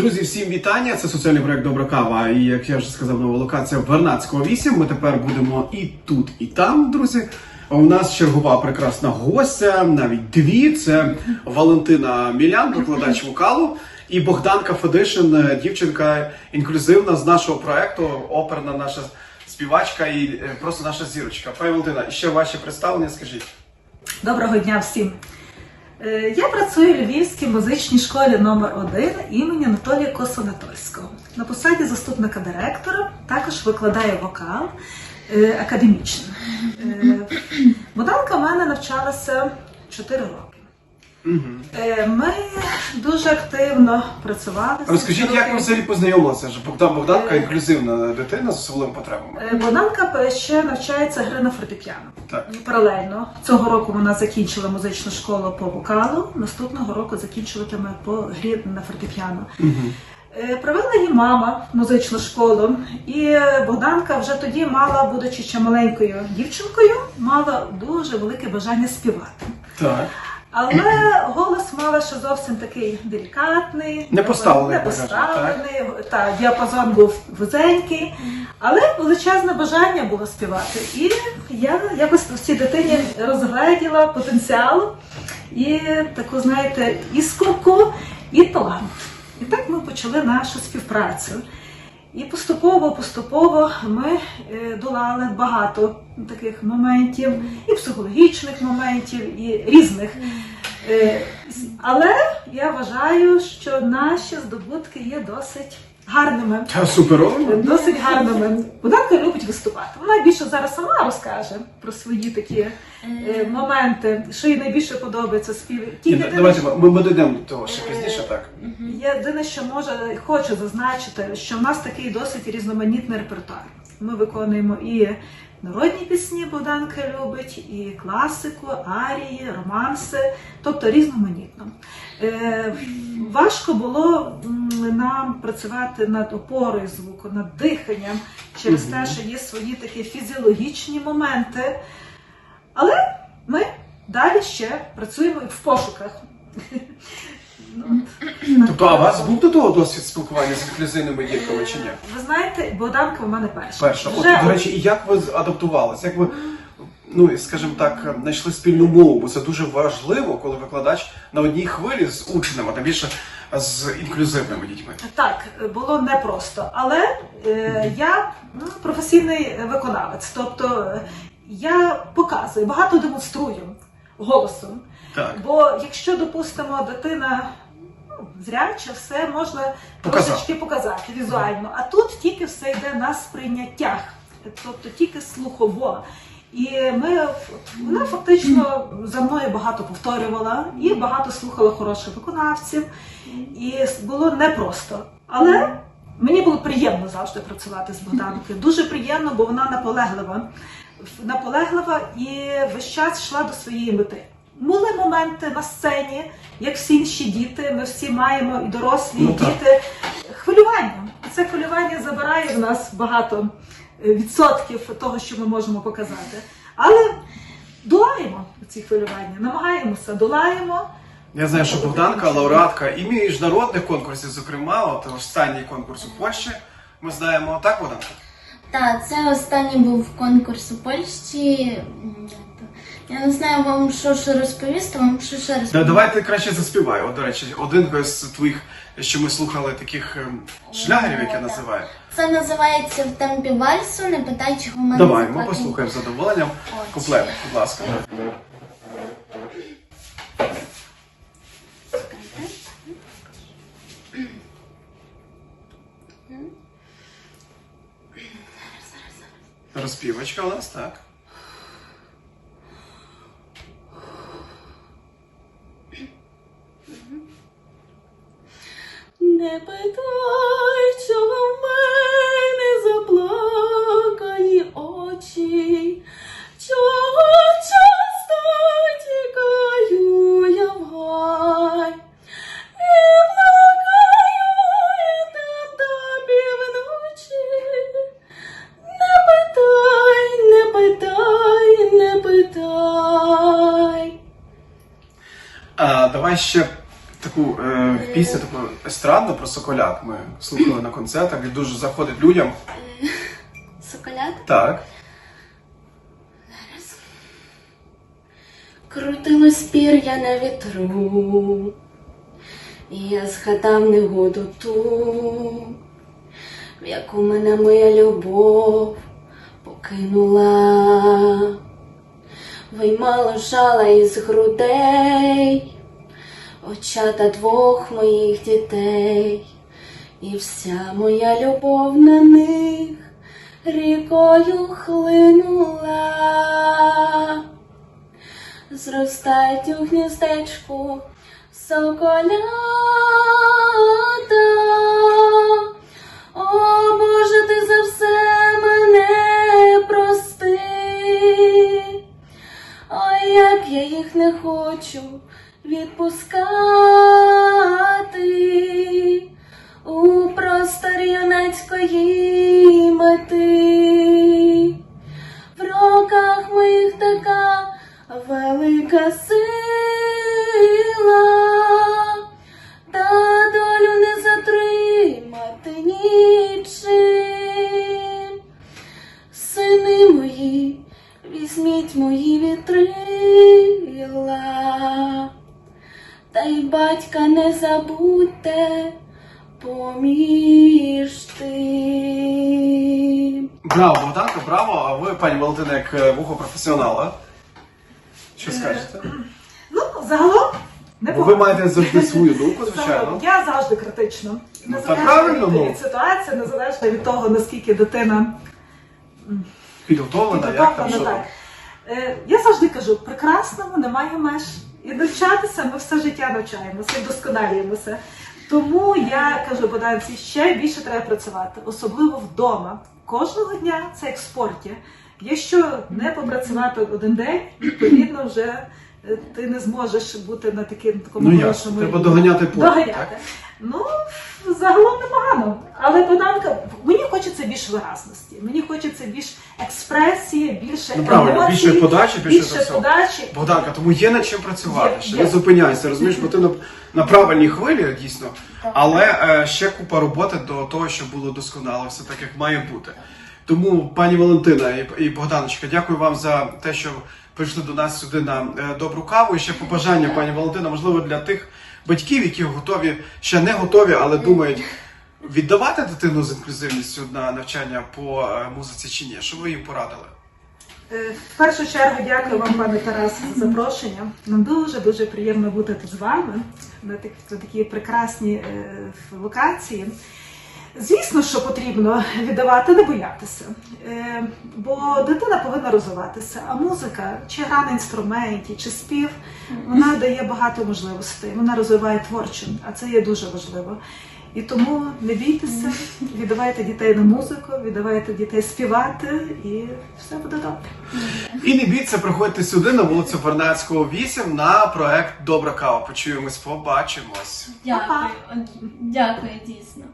Друзі, всім вітання! Це соціальний проект Добра кава. І як я вже сказав, нова локація Вернадського 8. Ми тепер будемо і тут, і там, друзі. У нас чергова прекрасна гостя, навіть дві. Це Валентина Мілян, викладач вокалу, і Богданка Федишин, дівчинка інклюзивна з нашого проекту, оперна наша співачка і е, просто наша зірочка. Пані Валентина, ще ваші представлення, скажіть. Доброго дня всім. Е, Я працюю в Львівській музичній школі номер 1 імені Анатолія Косонатольського. На посаді заступника директора також викладаю вокал е, академічно. Е, в мене навчалася 4 роки. Е, Ми дуже активно працювали. з Розкажіть, як ви років. взагалі познайомилися? Ж Богдан Богданка Е. інклюзивна дитина з особливими потребами. Е, Богданка ще навчається гри на фортепіано. Так. Паралельно цього року вона закінчила музичну школу по вокалу. Наступного року закінчуватиме по грі на фортепіано. Е, Привела її мама в музичну школу, і Богданка вже тоді мала, будучи ще маленькою дівчинкою, мала дуже велике бажання співати. Так. Але голос мала ще зовсім такий делікатний, Не поставлений, не так поставлений, та діапазон був вузенький, але величезне бажання було співати. І я якось в цій дитині розгледіла потенціал і таку, знаєте, іскорку і талант. І так ми почали нашу співпрацю. І поступово, поступово ми е, долали багато таких моментів, і психологічних моментів, і різних. Е, Але я вважаю, що наші здобутки є досить гарними. Та суперово. Досить гарними. Богданка любить виступати. Вона більше зараз сама розкаже про свої такі е, моменти, що їй найбільше подобається спів. Ні, єдине, Давайте ми, ми дійдемо до того ще пізніше, так. Єдине, що може хочу зазначити, що в нас такий досить різноманітний репертуар. Ми виконуємо і народні пісні, Богданка любить, і класику, арії, романси, тобто різноманітно. Е, важко було нам працювати над опорою звуку, над диханням через те, що є свої такі фізіологічні моменти. Але ми далі ще працюємо в пошуках. Ну. Тобто, а у вас був до того досвід спілкування з інклюзивними дітками чи ні? Ви знаєте, Богданка у мене перша. Перша. От, Вже до речі, і як ви адаптувалися? Як ви, ну, скажімо так, знайшли спільну мову? Бо це дуже важливо, коли викладач на одній хвилі з учнями, та більше з інклюзивними дітьми. так було непросто, але е, я ну, професійний виконавець. Тобто я показую, багато демонструю голосом. Так. Бо якщо, допустимо, дитина ну, зряча, все можна Показати. трошечки показати візуально. А тут тільки все йде на сприйняттях, тобто тільки слухово. І ми вона фактично за мною багато повторювала і багато слухала хороших виконавців. І було непросто. Але мені було приємно завжди працювати з Богданкою. Дуже приємно, бо вона наполеглива. Наполеглива і весь час йшла до своєї мети. Були моменти на сцені, як всі інші діти. Ми всі маємо і дорослі, і Ну, діти. Хвилювання. Це хвилювання забирає в нас багато відсотків того, що ми можемо показати. Але долаємо ці хвилювання, намагаємося, долаємо. Я знаю, що Богданка лауреатка і міжнародних конкурсів, зокрема, от останній конкурс у Польщі. Ми знаємо, так, Богданка? Так, це останній був конкурс у Польщі. Я не знаю вам, що ще розповісти, вам що ще Да, розповісти. давай ти краще заспівай. От, до речі, один з твоїх, що ми слухали таких ем, шлягерів, які я називаю. Це називається в темпі вальсу, не питай, чого в мене Давай, ми послухаємо з задоволенням. очі. Куплетик, будь ласка. Розпівочка у нас, так. Давай ще таку е, пісню, таку естрадну про соколят. Ми слухали на концертах і дуже заходить людям. Соколят. Так. Зараз. Крутилось пір'я на вітру, і я згадав негоду ту, в яку мене моя любов покинула, виймала жала із грудей, очата двох моїх дітей, і вся моя любов на них рікою хлинула зростають у гніздечку соколята. О, Боже, ти за все мене прости. Ой, як я їх не хочу відпускати у просторі юнацької мети. В роках моїх така велика сила, та долю не затримати нічим. Сини мої, візьміть мої вітрила, та й батька не забудьте поміж тим. Браво, Богданко, браво! А ви, пані Валентина, як е, вухо професіонала. Що скажете? Ну, загалом не Бо ви маєте завжди свою думку, звичайно. Я завжди критична. Ну, Незалежно від, ну. від ситуації, незалежно від того, наскільки дитина Підготовлена, як там що. Так. Е, Я завжди кажу, прекрасному немає меж. І навчатися ми все життя навчаємося і вдосконалюємося. Тому я кажу поданці ще більше треба працювати, особливо вдома. Кожного дня це як в спорті. Якщо не попрацювати один день, відповідно вже ти не зможеш бути на на такому Ну хорошому Треба рівні. доганяти потім, Доганяти. так? Ну, загалом непогано. Але Богданка, мені хочеться більш виразності, мені хочеться більш експресії, більше Ну правильно, емоцій, більше подачі, більше за більше все. подачі. Богданка, тому є над чим працювати. Є, Ще є. не зупиняйся, розумієш, бо ти на, на правильній хвилі дійсно. Але е, ще купа роботи до того, щоб було досконало, все так, як має бути. Тому, пані Валентина і Богданочка, дякую вам за те, що прийшли до нас сюди на е, добру каву. І ще побажання, пані Валентина, можливо, для тих батьків, які готові, ще не готові, але думають. Віддавати дитину з інклюзивністю на навчання по е, музиці чи ні? Що ви їм порадили? Е, В першу чергу дякую вам, пане Тарас, за запрошення. Нам дуже дуже приємно бути тут з вами на, так, на такій прекрасній е, локації. Звісно, що потрібно віддавати, не боятися. Е, бо дитина повинна розвиватися. А музика, чи гра на інструменті, чи спів, вона дає багато можливостей. Вона розвиває творчо, а це є дуже важливо. І тому не бійтеся, віддавайте дітей на музику, віддавайте дітей співати, і все буде добре. І не бійтеся, приходьте сюди на вулицю Вернадського 8 на проект Добра кава. Почуємось, побачимось. Дякую, дякую, дійсно.